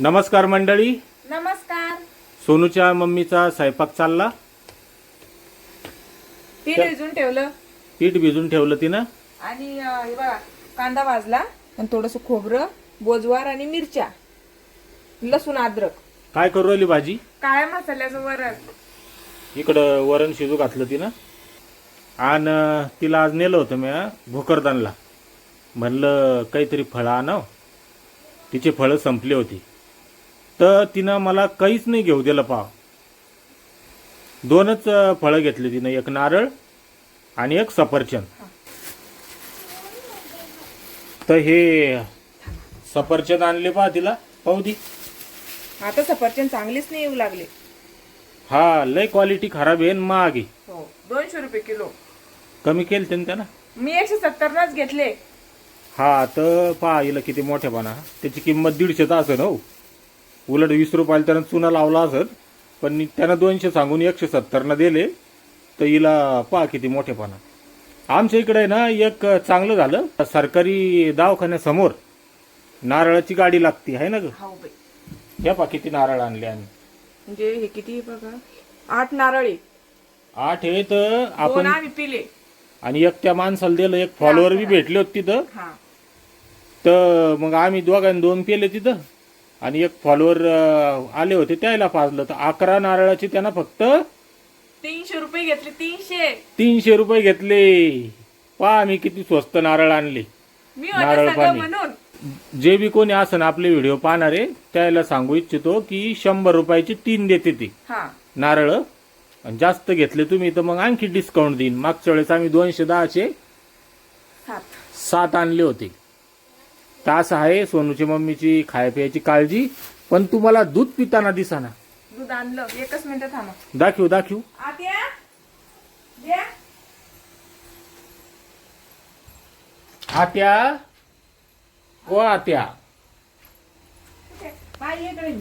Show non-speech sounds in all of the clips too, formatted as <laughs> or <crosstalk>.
नमस्कार मंडळी. नमस्कार. सोनूच्या मम्मीचा स्वयंपाक चालला. पीठ भिजून ठेवलं. पीठ भिजून ठेवलं तिनं. आणि अं, हे बघा कांदा भाजला आणि थोडस खोबरं बोजवार आणि मिरच्या लसूण अद्रक. काय करू राहिली भाजी? काळ्या मसाल्याचं वरण. इकडं वरण शिजू घातलं तिनं. आणि तिला आज नेलं होतं मी भोकरदानला. म्हणलं काहीतरी फळं आणाव. तिचे फळं संपली होती. तर तिनं मला काहीच नाही घेऊ दिलं पाव. दोनच फळं घेतली तिनं एक नारळ आणि एक सफरचंद. तर हे सफरचंद आणले पहा तिला पाहू दी आता सफरचंद चांगलीच नाही येऊ लागले. हा लय क्वालिटी खराब आहे महाग आहे हो दोनशे रुपये किलो. कमी केलं त्यानं त्यानं? मी एकशे सत्तरलाच घेतले. हा तर पहा हिला किती मोठेपणा त्याची किंमत दीडशेचा असेल हो. उलट वीस रुपयाला त्यानं चुना लावला असेल पण त्यानं दोनशे सांगून एकशे सत्तरनं दिले तर हिला पहा किती मोठेपणा. आमच्या इकडे ना एक चांगलं झालं सरकारी दवाखान्यासमोर नारळाची गाडी लागती आहे ना ग? हो बाई. या पहा किती नारळ आणले आम्ही. म्हणजे हे किती आहे बघा? आठ नारळी आठ आहे तर दोन आपण आम्ही पिले. आणि एक त्या माणसाला दिलं एक फॉलोअर बी भेटले होते तिथं. हा. तर मग आम्ही दोघांनी दोन पेले तिथं. आणि एक फॉलोअर आले होते त्याला पाजलं तर अकरा नारळाचे त्यांना फक्त तीनशे रुपये घेतले तीनशे. तीनशे रुपये घेतले. पहा मी किती स्वस्त नारळ आणले. नारळ पाणी. जे बी कोणी असं आपले व्हिडिओ पाहणारे त्याला सांगू इच्छितो की शंभर रुपयाचे तीन देते ते. नारळ. आणि जास्त घेतले तुम्ही तर मग आणखी डिस्काउंट देईन. मागच्या वेळेस आम्ही दोनशे सात. सात आणले होते. तर असं आहे सोनूची मम्मीची खाय प्यायची काळजी. पण तुम्हाला दूध पिताना दिसाना. दूध आणलं. एकच मिनिट थांबा. दाखवू दाखवू. आत्या द्या. आत्या. ओ आत्या. बाई इकडे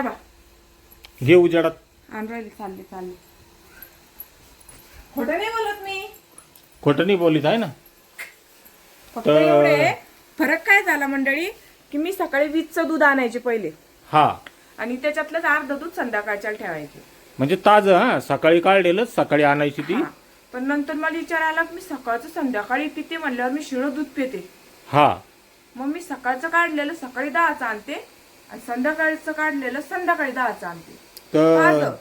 बा. घे उजाडात. अँड्रॉइड चालले चालले. खोटं नाही बोलत मी. खोटं नाही बोलीत आहे ना? फक्त तर- एवढे फरक काय झाला मंडळी की मी सकाळी वीजचं दूध आणायचे पहिले. हा. आणि त्याच्यातलंच अर्ध दूध संध्याकाळच्या ठेवायचे. म्हणजे ताजं हा सकाळी काढलेलं सकाळी आणायची ती. हा. पण नंतर मला विचार आला की मी सकाळचं संध्याकाळी पिते म्हणल्यावर मी शिळं दूध पिते. हा. मग मी सकाळचं काढलेलं सकाळी दहाचं आणते आणि संध्याकाळचं काढलेलं संध्याकाळी दहाचं आणते. तर अर्ध.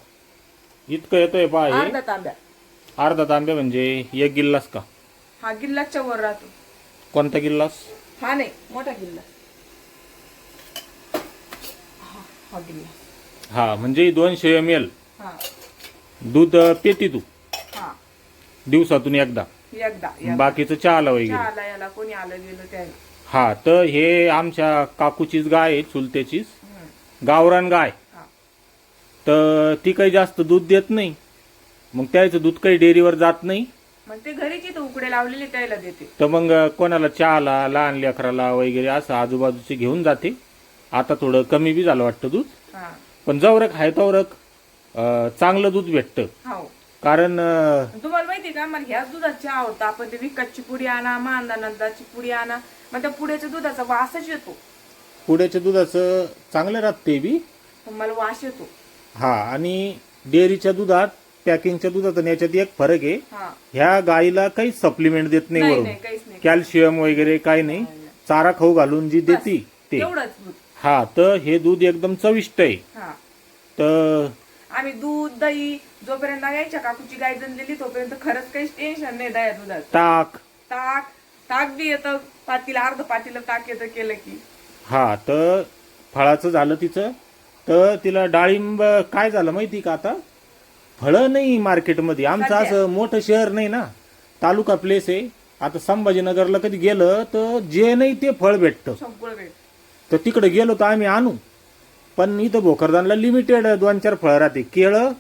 इतकं येतोय हे अर्धा तांब्या. अर्धा तांबे म्हणजे एक गिल्लास का? हा गिल्लाच्या वर राहतो. कोणता गिल्लास हा नाही मोठा गिल्ला हा हा हा म्हणजे दोनशे एम एल हा. दूध अं, पेती तू. हा. दिवसातून एकदा. एकदा एकदा. बाकीचं चहाला वगैरे. चहाला याला कोणी आलं गेलं त्याला. हा तर हे आमच्या काकूचीच गाय आहे चुलत्याचीच. हम्म. गावरान गाय. हा. तर ती काही जास्त दूध देत नाही. मग त्याचं दूध काही डेअरीवर जात नाही. मग ते घरीच इथं उकडे लावलेले त्याला देते. तर मग कोणाला चहाला लहान लेकराला वगैरे असं आजूबाजूचे घेऊन जाते. आता थोडं कमी बी झालं वाटतं दूध. हा. पण जवरक आहे तवरक अं, चांगलं दूध भेटतं. हो. कारण अं, तुम्हाला माहिती का? मला ह्याच दुधाची आवडतं आपण ते विकतची पुडी आणा मांदानंदाची पुडी आणा. मग त्या पुड्याच्या दुधाचा वासच येतो. पुढ्याच्या दुधाचं चांगलं राहत ते बी. पण मला वास येतो. हा आणि डेअरीच्या दुधात पॅकिंगच्या दुधात आणि याच्यात एक फरक आहे हा. ह्या गाईला काही सप्लिमेंट देत नाही नाही वरून. नाही काहीच नाही. कॅल्शियम वगैरे काही नाही. चारा खाऊ घालून जी देती ते. तेवढंच दूध. हा तर हे दूध एकदम चविष्ट आहे. हा. तर आम्ही दूध दही जोपर्यंत यायच्या काकूची गाय जनलेली तोपर्यंत खरंच काही टेन्शन नाही दया दुधात ताक. ताक ताक बी येतं. पातीला अर्ध पातीला ताक येतं केलं की. हा तर फळाचं झालं तिचं. तर तिला डाळिंब काय झालं माहिती का आता? फळं नाही मार्केटमध्ये. आमचं. असं मोठं शहर नाही ना. तालुका प्लेस आहे. आता संभाजीनगरला कधी गेलं तर जे नाही ते फळ भेटतं. सगळं तर तिकडे गेलो तर आम्ही आणू. पण इथं भोकरदानला लिमिटेड दोन चार फळं राहते. केळं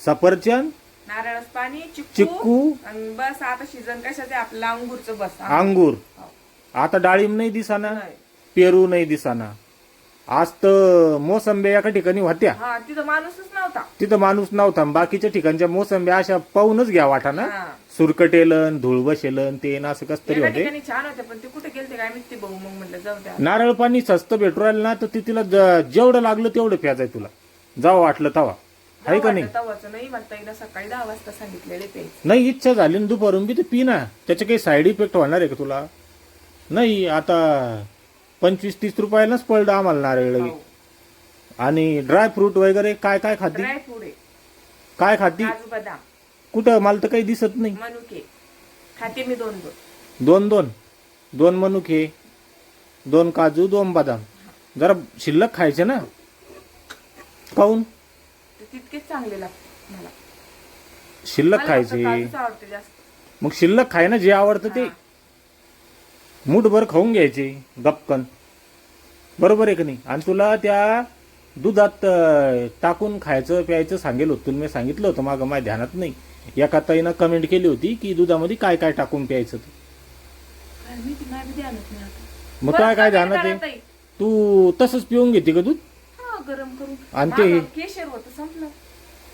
सफरचंद नारळाचं पाणी चिक्कू चिक्कू आणि बस आता सीझन कशाचं आहे? आपलं अंगूरचं बस. अंगूर. हो. आता डाळिंब नाही दिसाना. नाही. पेरू नाही दिसाना. आज तर मोसंब्या एका ठिकाणी होत्या. हा तिथं माणूसच नव्हता. तिथं माणूस नव्हता. बाकीच्या ठिकाणच्या मोसंब्या अशा पाहूनच घ्या वाटाना हा. सुरकटेलन धूळ बसेलन ते ना असं कस तरी एका होते. ठिकाणी छान होते पण ते कुठे गेलते काय माहिती भाऊ मग म्हणलं जाऊ द्या. नारळ पाणी स्वस्त भेटू राहिलं ना तर ते तिला ज- जेवढं लागलं तेवढं प्यायचंय तुला. जावं वाटलं तवा. आहे का नाही? तवाचं. नाही ताईला सकाळी दहा वाजता सांगितलेले ते. नाही इच्छा झाली ना दुपारून बी ते पी ना. त्याचे काही साईड इफेक्ट होणार आहे का तुला? नाही आता पंचवीस तीस रुपयालाच पडलं आम्हाला नारळ लगे. आणि ड्राय फ्रूट वगैरे काय काय खाती? आहे. काय खाती? काजू बदाम. कुठं? मला तर काही दिसत नाही. मनुके. खाते मी दोन दोन. दोन दोन? दोन मनुके दोन काजू दोन बदाम. जरा शिल्लक खायचे ना? काऊन तितकेच चांगले लागते मला शिल्लक मला फक्त खायचे. काजूच आवडते जास्त. मग शिल्लक खाय ना जे आवडतं ते मूठभर खाऊन घ्यायचे गपकन. बरोबर आहे का नाही? आणि तुला त्या दुधात टाकून खायचं प्यायचं सांगेल होतं. तुला मी सांगितलं होतं मागं माझ्या ध्यानात नाही. एका ताईनं कमेंट केली होती की दुधामध्ये काय काय टाकून प्यायचं ते. मग काय काय ध्यानात आहे. तू तसंच पिऊन घेते का दूध? हा गरम करून. आणि ते- केशर होतं संपलं.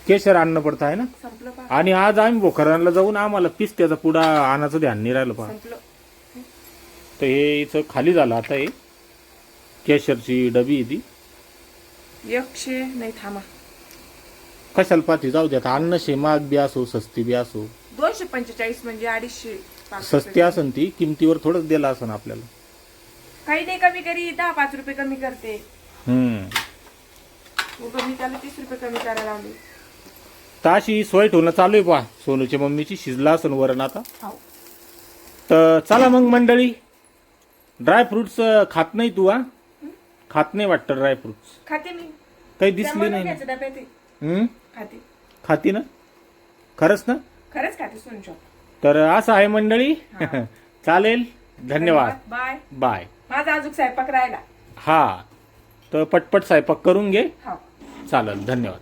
केशर आणणं पडतं आहे ना? संपलं आणि आज आम्ही भोकरांना जाऊन आम्हाला पिस्त्याचा पुडा आणायचं ध्यान नाही राहिलं पहा. संपलं. तर हे इथं खाली झालं. आता हे केशरची डबी ती. एकशे नाही थांबा. कशाला पाठी जाऊ द्या आता. अन्न शे महाग बी असो सस्ती बी असो. दोनशे पंचेचाळीस म्हणजे अडीचशे पाच सस्ती रुपये. असन ती. किमतीवर थोडंच दिला असन आपल्याला. काही नाही कमी करी. दहा पाच रुपये कमी करते. हम्म. उगा मी त्याला तीस रुपये कमी करायला लावले. तर अशी सोय ठेवणं चालू आहे पहा सोनूच्या मम्मीची. शिजला असन वरण आता. हो. तर चला मग मंडळी. ड्रायफ्रुट्स खात नाही तू हा? खात नाही वाटतं ड्रायफ्रुट्स खाते मी. काही दिसली नाही ना? मनुक्याच्या डब्यात आहे. हम्म? खाते. खाती ना? खरंच ना? खरंच खाते तर असं आहे मंडळी. <laughs> चालेल. धन्यवाद. बाय बाय माझा अजून स्वयंपाक राहिला. हा. तर पटपट स्वयंपाक करून घे. हो. चालेल. धन्यवाद.